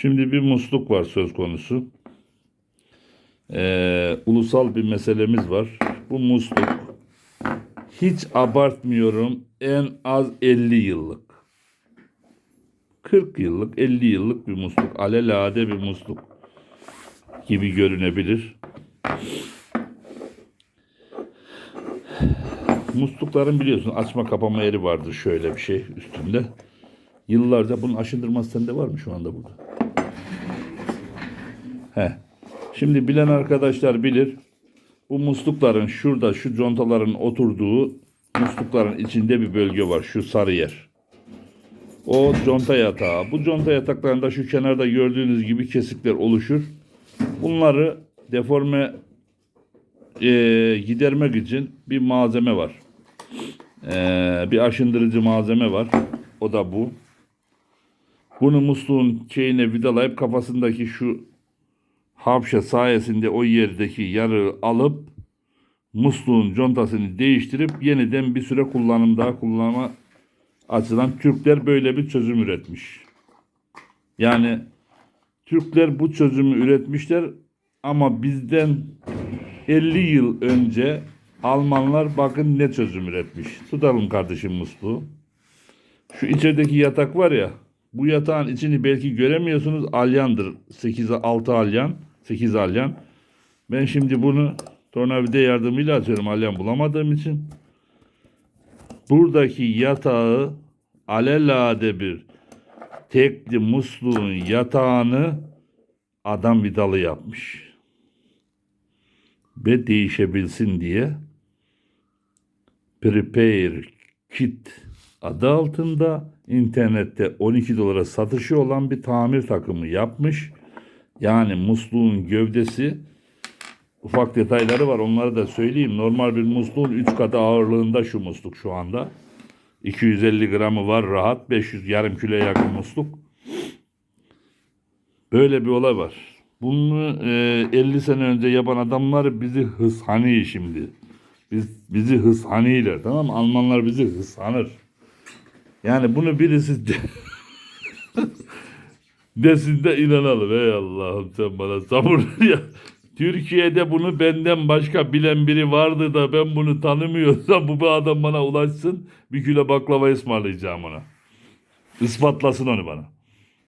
Şimdi bir musluk var söz konusu. Ee, ulusal bir meselemiz var. Bu musluk hiç abartmıyorum en az 50 yıllık. 40 yıllık, 50 yıllık bir musluk. Alelade bir musluk gibi görünebilir. Muslukların biliyorsun açma kapama yeri vardır şöyle bir şey üstünde. Yıllarca bunun aşındırması sende var mı şu anda burada? He. Şimdi bilen arkadaşlar bilir. Bu muslukların şurada şu contaların oturduğu muslukların içinde bir bölge var. Şu sarı yer. O conta yatağı. Bu conta yataklarında şu kenarda gördüğünüz gibi kesikler oluşur. Bunları deforme eee, gidermek için bir malzeme var. Eee, bir aşındırıcı malzeme var. O da bu. Bunu musluğun şeyine vidalayıp kafasındaki şu hapşa sayesinde o yerdeki yarığı alıp musluğun contasını değiştirip yeniden bir süre kullanım daha kullanma açıdan Türkler böyle bir çözüm üretmiş. Yani Türkler bu çözümü üretmişler ama bizden 50 yıl önce Almanlar bakın ne çözüm üretmiş. Tutalım kardeşim musluğu. Şu içerideki yatak var ya bu yatağın içini belki göremiyorsunuz. Alyandır. 8 6 alyan, 8 alyan. Ben şimdi bunu tornavida yardımıyla açıyorum alyan bulamadığım için. Buradaki yatağı alelade bir tekli musluğun yatağını adam vidalı yapmış. Ve değişebilsin diye Prepare Kit adı altında internette 12 dolara satışı olan bir tamir takımı yapmış. Yani musluğun gövdesi ufak detayları var onları da söyleyeyim. Normal bir musluğun 3 katı ağırlığında şu musluk şu anda. 250 gramı var rahat. 500 yarım kiloya yakın musluk. Böyle bir olay var. Bunu e, 50 sene önce yapan adamlar bizi hıshani şimdi. Biz, bizi hıshaniler tamam mı? Almanlar bizi hıshanır. Yani bunu birisi de- desin de inanalım. Ey Allah'ım sen bana sabır ya. Türkiye'de bunu benden başka bilen biri vardı da ben bunu tanımıyorsam bu bir adam bana ulaşsın. Bir kilo baklava ısmarlayacağım ona. Ispatlasın onu bana.